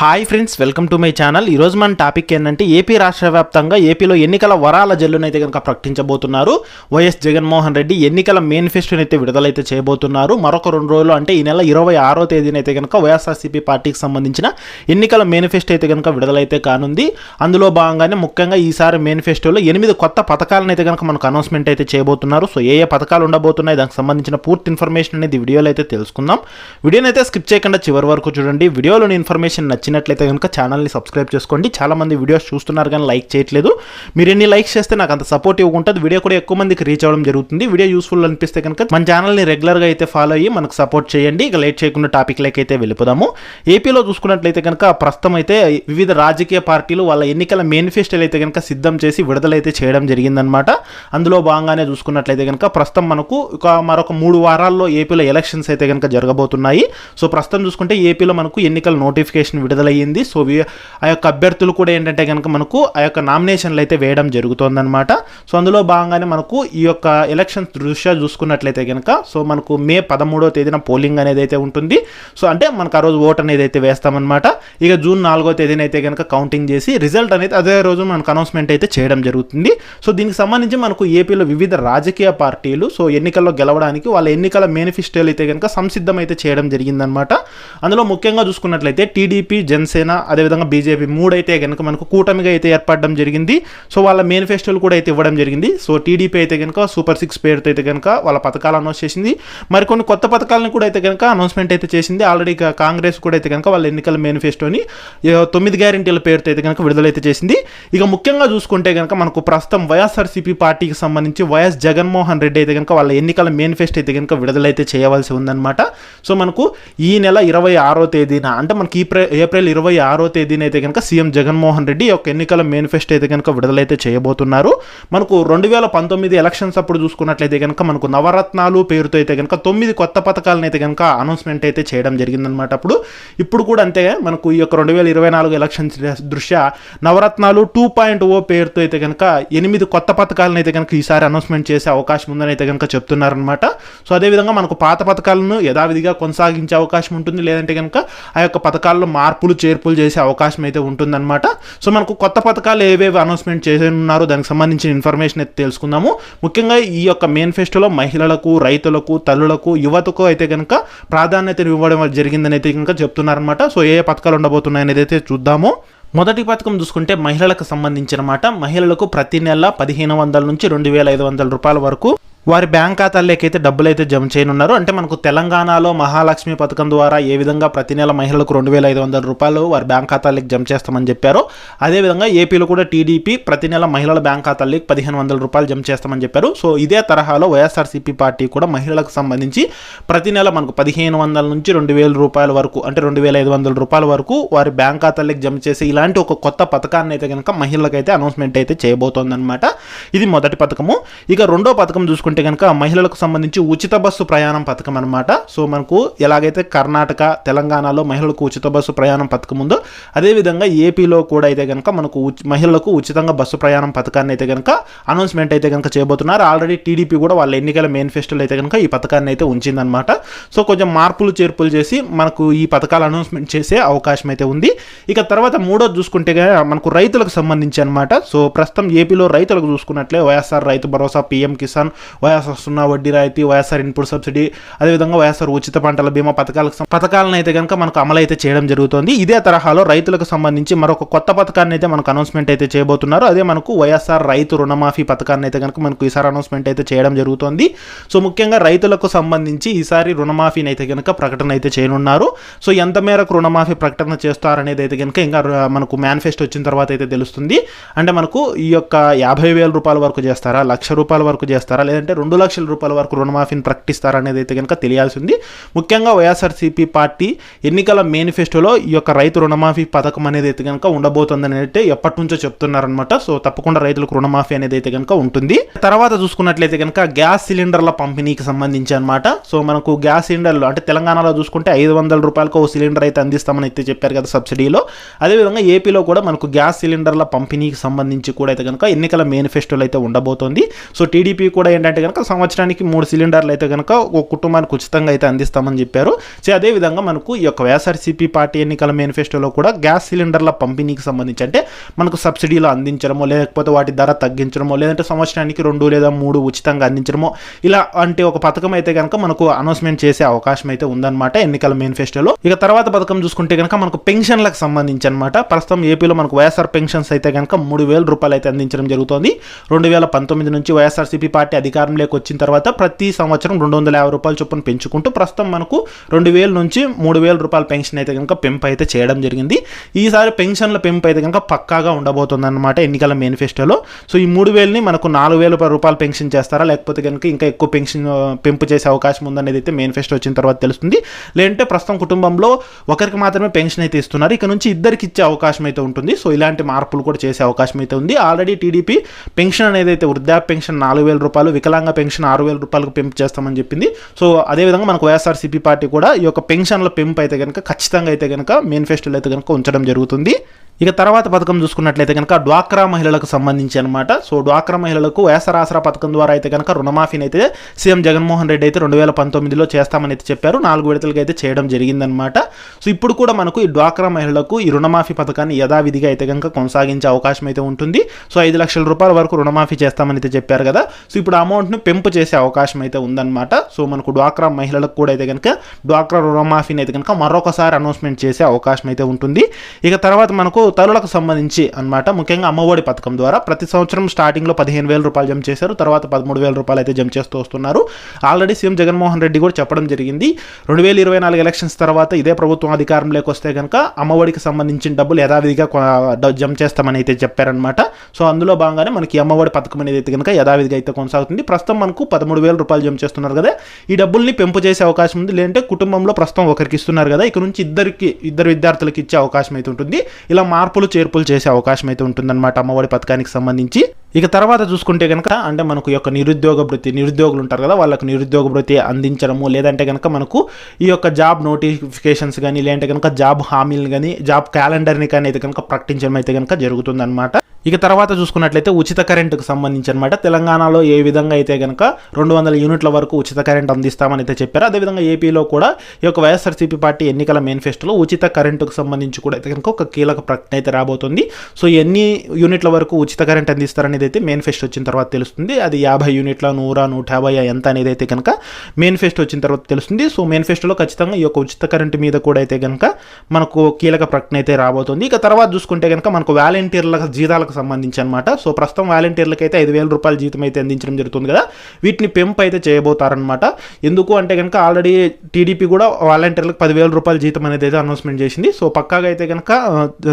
Hi friends welcome to my channel. ఈరోజు మన topic ఏంటంటే ఏపీ రాష్ట్ర వ్యాప్తంగా ఏపీలో ఎన్నికల వరాల జల్లునైతే కనుక ప్రకటించబోతున్నారు. వైఎస్ జగన్మోహన్ రెడ్డి ఎన్నికల మేనిఫెస్టోని అయితే విడుదలైతే చేయబోతున్నారు. మరొక రెండు రోజులు అంటే ఈ నెల ఇరవై ఆరో తేదీనైతే కనుక వైఎస్ఆర్సీపీ పార్టీకి సంబంధించిన ఎన్నికల మేనిఫెస్టో అయితే కనుక విడుదలైతే కానుంది. అందులో భాగంగానే ముఖ్యంగా ఈసారి మేనిఫెస్టోలో ఎనిమిది కొత్త పథకాలను అయితే కనుక మనకు అనౌన్స్మెంట్ అయితే చేయబోతున్నారు. సో ఏ ఏ పథకాలు ఉండబోతున్నాయి దానికి సంబంధించిన పూర్తి ఇన్ఫర్మేషన్ అనేది వీడియోలో అయితే తెలుసుకుందాం. వీడియోనైతే స్కిప్ చేయకుండా చివరి వరకు చూడండి. వీడియోలోని ఇన్ఫర్మేషన్ నచ్చినట్లయితే కనుక ఛానల్ని సబ్స్క్రైబ్ చేసుకోండి. చాలా మంది వీడియోస్ చూస్తున్నారు కానీ లైక్ చేయట్లేదు. మీరు ఎన్ని లైక్స్ చేస్తే నాకు అంత సపోర్ట్ ఉంటుంది. వీడియో కూడా ఎక్కువ మందికి రీచ్ అవ్వడం జరుగుతుంది. వీడియో యూస్ఫుల్ అనిపిస్తే కనుక మన ఛానల్ని రెగ్యులర్గా అయితే ఫాలో అయ్యి మనకు సపోర్ట్ చేయండి. ఇక లేట్ చేయకుండా టాపిక్ లైక్ అయితే వెళ్ళిపోదాము. ఏపీలో చూసుకున్నట్లయితే కనుక ప్రస్తుతం అయితే వివిధ రాజకీయ పార్టీలు వాళ్ళ ఎన్నికల మేనిఫెస్టోలు అయితే కనుక సిద్ధం చేసి విడుదలైతే చేయడం జరిగిందనమాట అందులో భాగంగానే చూసుకున్నట్లయితే కనుక ప్రస్తుతం మనకు ఒక మరొక మూడు వారాల్లో ఏపీలో ఎలక్షన్స్ అయితే కనుక జరగబోతున్నాయి. సో ప్రస్తుతం చూసుకుంటే ఏపీలో మనకు ఎన్నికల నోటిఫికేషన్ విడుదల విడుదలయ్యింది. సో వి- ఆ యొక్క అభ్యర్థులు కూడా ఏంటంటే కనుక మనకు ఆ యొక్క నామినేషన్లు అయితే వేయడం జరుగుతోందనమాట సో అందులో భాగంగానే మనకు ఈ యొక్క ఎలక్షన్స్ దృష్ట్యా చూసుకున్నట్లయితే కనుక సో మనకు మే పదమూడో తేదీన పోలింగ్ అనేది అయితే ఉంటుంది. సో అంటే మనకు ఆ రోజు ఓట్ అనేది అయితే వేస్తామన్నమాట. ఇక జూన్ నాలుగో తేదీన అయితే కనుక కౌంటింగ్ చేసి రిజల్ట్ అనేది అదే రోజు మనకు అనౌన్స్మెంట్ అయితే చేయడం జరుగుతుంది. సో దీనికి సంబంధించి మనకు ఏపీలో వివిధ రాజకీయ పార్టీలు సో ఎన్నికల్లో గెలవడానికి వాళ్ళ ఎన్నికల మేనిఫెస్టోలు అయితే కనుక సంసిద్ధం అయితే చేయడం జరిగిందనమాట అందులో ముఖ్యంగా చూసుకున్నట్లయితే టీడీపీ జనసేన అదేవిధంగా బీజేపీ మూడైతే కనుక మనకు కూటమిగా అయితే ఏర్పడడం జరిగింది. సో వాళ్ళ మేనిఫెస్టోలు కూడా అయితే ఇవ్వడం జరిగింది. సో టీడీపీ అయితే కనుక సూపర్ సిక్స్ పేరుతో అయితే కనుక వాళ్ళ పథకాలు అనౌన్స్ చేసింది. మరికొన్ని కొత్త పథకాలను కూడా అయితే కనుక అనౌన్స్మెంట్ అయితే చేసింది. ఆల్రెడీ కాంగ్రెస్ కూడా అయితే కనుక వాళ్ళ ఎన్నికల మేనిఫెస్టోని తొమ్మిది గ్యారెంటీల పేరుతో అయితే కనుక విడుదలైతే చేసింది. ఇక ముఖ్యంగా చూసుకుంటే కనుక మనకు ప్రస్తుతం వైఎస్ఆర్సీపీ పార్టీకి సంబంధించి వైఎస్ జగన్మోహన్ రెడ్డి అయితే కనుక వాళ్ళ ఎన్నికల మేనిఫెస్టో అయితే కనుక విడుదలైతే చేయవలసి ఉందన్నమాట. సో మనకు ఈ నెల ఇరవై ఆరో తేదీన అంటే మనకి ఈ ప్ర- ఏప్రిల్ ఇరవై ఆరో తేదీన అయితే కనుక సీఎం జగన్మోహన్ రెడ్డి యొక్క ఎన్నికల మేనిఫెస్టో అయితే కనుక విడుదలైతే చేయబోతున్నారు. మనకు రెండు వేల పంతొమ్మిది ఎలక్షన్స్ అప్పుడు చూసుకున్నట్లయితే కనుక మనకు నవరత్నాలు పేరుతో అయితే కనుక తొమ్మిది కొత్త పథకాలను అయితే కనుక అనౌన్స్మెంట్ అయితే చేయడం జరిగిందనమాట అప్పుడు. ఇప్పుడు కూడా అంతే మనకు ఈ యొక్క రెండు వేల ఇరవై నాలుగు ఎలక్షన్స్ దృష్ట్యా నవరత్నాలు టూ పాయింట్ ఓ పేరుతో అయితే కనుక ఎనిమిది కొత్త పథకాలను అయితే కనుక ఈసారి అనౌన్స్మెంట్ చేసే అవకాశం ఉందని అయితే కనుక చెప్తున్నారనమాట సో అదేవిధంగా మనకు పాత పథకాలను యథావిధిగా కొనసాగించే అవకాశం ఉంటుంది. లేదంటే కనుక ఆ యొక్క పథకాల్లో మార్పులు చేర్పులు చేసే అవకాశం అయితే ఉంటుందన్నమాట. సో మనకు కొత్త పథకాలు ఏవేవి అనౌన్స్మెంట్ చేసేనున్నారో దానికి సంబంధించిన ఇన్ఫర్మేషన్ అయితే తెలుసుకుందాము. ముఖ్యంగా ఈ యొక్క మేనిఫెస్టోలో మహిళలకు రైతులకు తల్లులకు యువతకు అయితే కనుక ప్రాధాన్యతను ఇవ్వడం జరిగిందని అయితే కనుక చెప్తున్నారనమాట సో ఏ ఏ పథకాలు ఉండబోతున్నాయనేది అయితే చూద్దాము. మొదటి పథకం చూసుకుంటే మహిళలకు సంబంధించిన మాట మహిళలకు ప్రతి నెల పదిహేను వందల నుంచి రెండు వేల ఐదు వందల రూపాయల వరకు వారి బ్యాంక్ ఖాతాల్లోకి అయితే డబ్బులు అయితే జమ చేయనున్నారు. అంటే మనకు తెలంగాణలో మహాలక్ష్మి పథకం ద్వారా ఏ విధంగా ప్రతి నెల మహిళలకు రెండు వేల ఐదు వందల రూపాయలు వారి బ్యాంక్ ఖాతాలకు జమ చేస్తామని చెప్పారో. అదేవిధంగా ఏపీలో కూడా టీడీపీ ప్రతి నెల మహిళల బ్యాంక్ ఖాతాలకు పదిహేను వందల రూపాయలు జమ చేస్తామని చెప్పారు. సో ఇదే తరహాలో వైఎస్ఆర్సీపీ పార్టీ కూడా మహిళలకు సంబంధించి ప్రతి నెల మనకు పదిహేను వందల నుంచి రెండు వేల రూపాయల వరకు అంటే రెండు వేల ఐదు వందల రూపాయల వరకు వారి బ్యాంక్ ఖాతాలకు జమ చేసి ఇలాంటి ఒక కొత్త పథకాన్ని అయితే కనుక మహిళలకైతే అనౌన్స్మెంట్ అయితే చేయబోతోందన్నమాట. ఇది మొదటి పథకము. ఇక రెండో పథకం చూసుకుంటే కనుక మహిళలకు సంబంధించి ఉచిత బస్సు ప్రయాణం పథకం అనమాట సో మనకు ఎలాగైతే కర్ణాటక తెలంగాణలో మహిళలకు ఉచిత బస్సు ప్రయాణం పథకం ఉందో అదేవిధంగా ఏపీలో కూడా అయితే కనుక మనకు ఉచి- మహిళలకు ఉచితంగా బస్సు ప్రయాణం పథకాన్ని అయితే కనుక అనౌన్స్మెంట్ అయితే కనుక చేయబోతున్నారు. ఆల్రెడీ టీడీపీ కూడా వాళ్ళ ఎన్నికల మేనిఫెస్టోలో అయితే కనుక ఈ పథకాన్ని అయితే ఉంచిందనమాట సో కొంచెం మార్పులు చేర్పులు చేసి మనకు ఈ పథకాలు అనౌన్స్మెంట్ చేసే అవకాశం అయితే ఉంది. ఇక తర్వాత మూడోది చూసుకుంటే మనకు రైతులకు సంబంధించి అనమాట సో ప్రస్తుతం ఏపీలో రైతులకు చూసుకున్నట్లే వైఎస్ఆర్ రైతు భరోసా పీఎం కిసాన్ వైఎస్ఆర్ సున్నా వడ్డీ రాయితీ వైఎస్ఆర్ ఇన్పుట్ సబ్సిడీ అదేవిధంగా వైఎస్ఆర్ ఉచిత పంటల బీమా పథకాలకు పథకాలను అయితే కనుక మనకు అమలు అయితే చేయడం జరుగుతుంది. ఇదే తరహాలో రైతులకు సంబంధించి మరొక కొత్త పథకాన్ని అయితే మనకు అనౌన్స్మెంట్ అయితే చేయబోతున్నారు. అదే మనకు వైఎస్ఆర్ రైతు రుణమాఫీ పథకాన్ని అయితే కనుక మనకు ఈసారి అనౌన్స్మెంట్ అయితే చేయడం జరుగుతుంది. సో ముఖ్యంగా రైతులకు సంబంధించి ఈసారి రుణమాఫీని అయితే కనుక ప్రకటన అయితే చేయనున్నారు. సో ఎంత మేరకు రుణమాఫీ ప్రకటన చేస్తారనేది అయితే కనుక ఇంకా మనకు మేనిఫెస్టో వచ్చిన తర్వాత అయితే తెలుస్తుంది. అంటే మనకు ఈ యొక్క యాభై వేల రూపాయల వరకు చేస్తారా? లక్ష రూపాయల వరకు చేస్తారా? లేదంటే రెండు లక్షల రూపాయల వరకు రుణమాఫీని ప్రకటిస్తారనేది అయితే కనుక తెలియాల్సి ఉంది ముఖ్యంగా వైఎస్ఆర్సీపీ పార్టీ ఎన్నికల మేనిఫెస్టోలో ఈ యొక్క రైతు రుణమాఫీ పథకం అనేది అయితే కనుక ఉండబోతుందని అయితే ఎప్పటి నుంచో చెప్తున్నారనమాట సో తప్పకుండా రైతులకు రుణమాఫీ అనేది అయితే కనుక ఉంటుంది. తర్వాత చూసుకున్నట్లయితే కనుక గ్యాస్ సిలిండర్ల పంపిణీకి సంబంధించి అనమాట సో మనకు గ్యాస్ సిలిండర్లు అంటే తెలంగాణలో చూసుకుంటే ఐదు వందల రూపాయలకు ఓ సిలిండర్ అయితే అందిస్తామని అయితే చెప్పారు కదా సబ్సిడీలో. అదేవిధంగా ఏపీలో కూడా మనకు గ్యాస్ సిలిండర్ల పంపిణీకి సంబంధించి కూడా అయితే కనుక ఎన్నికల మేనిఫెస్టోలు అయితే ఉండబోతోంది. సో టీడీపీ కూడా ఏంటంటే అంటే కనుక సంవత్సరానికి మూడు సిలిండర్లు అయితే కనుక ఒక కుటుంబానికి ఉచితంగా అయితే అందిస్తామని చెప్పారు. సో అదేవిధంగా మనకు ఈ యొక్క వైఎస్ఆర్సీపీ పార్టీ ఎన్నికల మేనిఫెస్టోలో కూడా గ్యాస్ సిలిండర్ల పంపిణీకి సంబంధించి అంటే మనకు సబ్సిడీలు అందించడమో లేకపోతే వాటి ధర తగ్గించడమో లేదంటే సంవత్సరానికి రెండు లేదా మూడు ఉచితంగా అందించడమో ఇలా అంటే ఒక పథకం అయితే కనుక మనకు అనౌన్స్మెంట్ చేసే అవకాశం అయితే ఉందన్నమాట ఎన్నికల మేనిఫెస్టోలో. ఇక తర్వాత పథకం చూసుకుంటే కనుక మనకు పెన్షన్లకు సంబంధించి అనమాట ప్రస్తుతం ఏపీలో మనకు వైఎస్ఆర్ పెన్షన్స్ అయితే కనుక మూడు వేల రూపాయలు అయితే అందించడం జరుగుతుంది. రెండు వేల పంతొమ్మిది నుంచి వైఎస్ఆర్సీపీ పార్టీ ఫార్ములేకి వచ్చిన తర్వాత ప్రతి సంవత్సరం రెండు వందల యాభై రూపాయల చొప్పున పెంచుకుంటూ ప్రస్తుతం మనకు రెండు వేల నుంచి మూడు వేల రూపాయల పెన్షన్ అయితే కనుక పెంపు అయితే చేయడం జరిగింది. ఈసారి పెన్షన్ల పెంపు అయితే కనుక పక్కాగా ఉండబోతుందన్నమాట ఎన్నికల మేనిఫెస్టోలో. సో ఈ మూడు వేలని మనకు నాలుగు వేల రూపాయలు పెన్షన్ చేస్తారా? లేకపోతే కనుక ఇంకా ఎక్కువ పెన్షన్ పెంపు చేసే అవకాశం ఉందనేది అయితే మేనిఫెస్టో వచ్చిన తర్వాత తెలుస్తుంది. లేదంటే ప్రస్తుతం కుటుంబంలో ఒకరికి మాత్రమే పెన్షన్ అయితే ఇస్తున్నారు. ఇక నుంచి ఇద్దరికి ఇచ్చే అవకాశం అయితే ఉంటుంది. సో ఇలాంటి మార్పులు కూడా చేసే అవకాశం అయితే ఉంది. ఆల్రెడీ టీడీపీ పెన్షన్ అనేది అయితే వృద్ధాప్య పెన్షన్ నాలుగు వేల రూపాయలు వికలాంగ పెన్షన్ ఆరు వేల రూపాయలకు పెంపు చేస్తామని చెప్పింది. సో అదేవిధంగా మనకు వైఎస్ఆర్సీపీ పార్టీ కూడా ఈ యొక్క పెన్షన్ల పెంపు అయితే కనుక ఖచ్చితంగా అయితే కనుక మేనిఫెస్టోలో అయితే కనుక ఉంచడం జరుగుతుంది. ఇక తర్వాత పథకం చూసుకున్నట్లయితే కనుక డ్వాక్రా మహిళలకు సంబంధించి అనమాట సో డ్వాక్రా మహిళలకు వేసరాసరా పథకం ద్వారా అయితే కనుక రుణమాఫీని అయితే సీఎం జగన్మోహన్ రెడ్డి అయితే రెండు వేల పంతొమ్మిదిలో చేస్తామని అయితే చెప్పారు. నాలుగు విడతలకు అయితే చేయడం జరిగిందనమాట సో ఇప్పుడు కూడా మనకు ఈ డ్వాక్రా మహిళలకు ఈ రుణమాఫీ పథకాన్ని యథావిధిగా అయితే కనుక కొనసాగించే అవకాశం అయితే ఉంటుంది. సో ఐదు లక్షల రూపాయల వరకు రుణమాఫీ చేస్తామని అయితే చెప్పారు కదా. సో ఇప్పుడు అమౌంట్ను పెంపు చేసే అవకాశం అయితే ఉందన్నమాట. సో మనకు డ్వాక్రా మహిళలకు కూడా అయితే కనుక డ్వాక్రా రుణమాఫీని అయితే కనుక మరొకసారి అనౌన్స్మెంట్ చేసే అవకాశం అయితే ఉంటుంది. ఇక తర్వాత మనకు తల్లులకు సంబంధించి అన్నమాట. ముఖ్యంగా అమ్మఒడి పథకం ద్వారా ప్రతి సంవత్సరం స్టార్టింగ్లో పదిహేను వేల రూపాయలు జమ చేశారు. తర్వాత పదమూడు వేల రూపాయలు అయితే జమ చేస్తూ వస్తున్నారు. ఆల్రెడీ సీఎం జగన్మోహన్ రెడ్డి కూడా చెప్పడం జరిగింది. రెండు వేల ఇరవై నాలుగు ఎలక్షన్స్ తర్వాత ఇదే ప్రభుత్వం అధికారంలోకి వస్తే కనుక అమ్మఒడికి సంబంధించిన డబ్బులు యథావిధిగా జమ చేస్తామని అయితే చెప్పారనమాట సో అందులో భాగంగానే మనకి అమ్మఒడి పథకం అనేది అయితే కనుక యథావిధిగా అయితే కొనసాగుతుంది. ప్రస్తుతం మనకు పదమూడు వేల రూపాయలు జమ చేస్తున్నారు కదా. ఈ డబ్బుల్ని పెంపు చేసే అవకాశం ఉంది. లేదంటే కుటుంబంలో ప్రస్తుతం ఒకరికి ఇస్తున్నారు కదా. ఇక నుంచి ఇద్దరికి ఇద్దరు విద్యార్థులకు ఇచ్చే అవకాశం అయితే ఉంటుంది. ఇలా మార్పులు చేర్పులు చేసే అవకాశం అయితే ఉంటుందన్నమాట అమ్మఒడి పథకానికి సంబంధించి. ఇక తర్వాత చూసుకుంటే కనుక అంటే మనకు యొక్క నిరుద్యోగ వృత్తి నిరుద్యోగులు ఉంటారు కదా వాళ్ళకు నిరుద్యోగ వృత్తి అందించడము లేదంటే కనుక మనకు ఈ యొక్క జాబ్ నోటిఫికేషన్స్ కానీ లేదంటే కనుక జాబ్ హామీలు కానీ జాబ్ క్యాలెండర్ని కానీ అయితే కనుక ప్రకటించడం అయితే కనుక జరుగుతుందన్నమాట. ఇక తర్వాత చూసుకున్నట్లయితే ఉచిత కరెంటుకు సంబంధించి అనమాట తెలంగాణలో ఏ విధంగా అయితే కనుక రెండు వందల యూనిట్ల వరకు ఉచిత కరెంట్ అందిస్తామని అయితే చెప్పారు. అదేవిధంగా ఏపీలో కూడా ఈ యొక్క వైఎస్ఆర్సీపీ పార్టీ ఎన్నికల మేనిఫెస్టోలో ఉచిత కరెంటుకు సంబంధించి కూడా అయితే కనుక ఒక కీలక ప్రకటన అయితే రాబోతుంది. సో ఎన్ని యూనిట్ల వరకు ఉచిత కరెంట్ అందిస్తారనేది అయితే మేనిఫెస్టో వచ్చిన తర్వాత తెలుస్తుంది. అది యాభై యూనిట్ల నూరా నూట యాభై ఎంత అనేది అయితే కనుక మేనిఫెస్టో వచ్చిన తర్వాత తెలుస్తుంది. సో మేనిఫెస్టోలో ఖచ్చితంగా ఈ యొక్క ఉచిత కరెంట్ మీద కూడా అయితే కనుక మనకు కీలక ప్రకటన అయితే రాబోతుంది. ఇక తర్వాత చూసుకుంటే కనుక మనకు వాలంటీర్ల జీతాలకు సంబంధించి అనమాట సో ప్రస్తుతం వాలంటీర్లకి అయితే ఐదు వేల రూపాయల జీతం అయితే అందించడం జరుగుతుంది కదా. వీటిని పెంపు అయితే చేయబోతారనమాట. ఎందుకు అంటే కనుక ఆల్రెడీ టీడీపీ కూడా వాలంటీర్లకు పదివేల రూపాయల జీతం అనేది అయితే అనౌన్స్మెంట్ చేసింది. సో పక్కాగా అయితే కనుక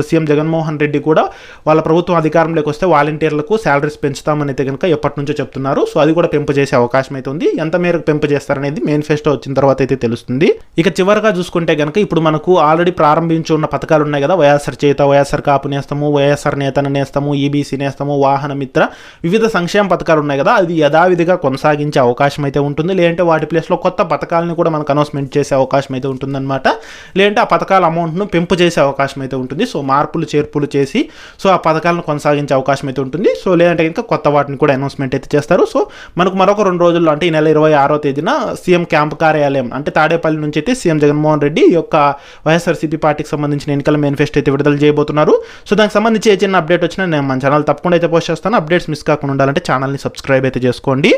సీఎం జగన్మోహన్ రెడ్డి కూడా వాళ్ళ ప్రభుత్వం అధికారంలోకి వస్తే వాలంటీర్లకు శాలరీస్ పెంచుతామని అయితే కనుక ఎప్పటి నుంచో చెప్తున్నారు. సో అది కూడా పెంపు చేసే అవకాశం అయితే ఉంది. ఎంత మేరకు పెంపు చేస్తారనేది మేనిఫెస్టో వచ్చిన తర్వాత అయితే తెలుస్తుంది. ఇక చివరిగా చూసుకుంటే కనుక ఇప్పుడు మనకు ఆల్రెడీ ప్రారంభించి ఉన్న పథకాలు ఉన్నాయి కదా. వైఎస్ఆర్ చేత వైఎస్ఆర్ కాపు నేస్తాము వైఎస్ఆర్ నేతను నేస్తాము ఈబీసీ నేస్తాము వాహన మిత్ర వివిధ సంక్షేమ పథకాలు ఉన్నాయి కదా అది యథావిధిగా కొనసాగించే అవకాశం అయితే ఉంటుంది. లేదంటే వాటి ప్లేస్లో కొత్త పథకాలను కూడా మనకు అనౌన్స్మెంట్ చేసే అవకాశం అయితే ఉంటుందన్నమాట. లేదంటే ఆ పథకాల అమౌంట్ను పెంపు చేసే అవకాశం అయితే ఉంటుంది. సో మార్పులు చేర్పులు చేసి సో ఆ పథకాలను కొనసాగించే అవకాశం అయితే ఉంటుంది. సో లేదంటే ఇంకా కొత్త వాటిని కూడా అనౌన్స్మెంట్ అయితే చేస్తారు. సో మనకు మరొక రెండు రోజుల్లో అంటే ఈ నెల ఇరవై ఆరో తేదీన సీఎం క్యాంప్ కార్యాలయం అంటే తాడేపల్లి నుంచి అయితే సీఎం జగన్మోహన్ రెడ్డి ఈ యొక్క వైఎస్ఆర్సీపీ పార్టీకి సంబంధించిన ఎన్నికల మేనిఫెస్టో అయితే విడుదల చేయబోతున్నారు. సో దానికి సంబంధించి ఏ చిన్న అప్డేట్ వచ్చినా నేను మన ఛానల్ తప్పకుండా అయితే పోస్ట్ చేస్తాను. అప్డేట్స్ మిస్ కాకుండా ఉండాలంటే ఛానల్ని సబ్స్క్రైబ్ అయితే చేసుకోండి.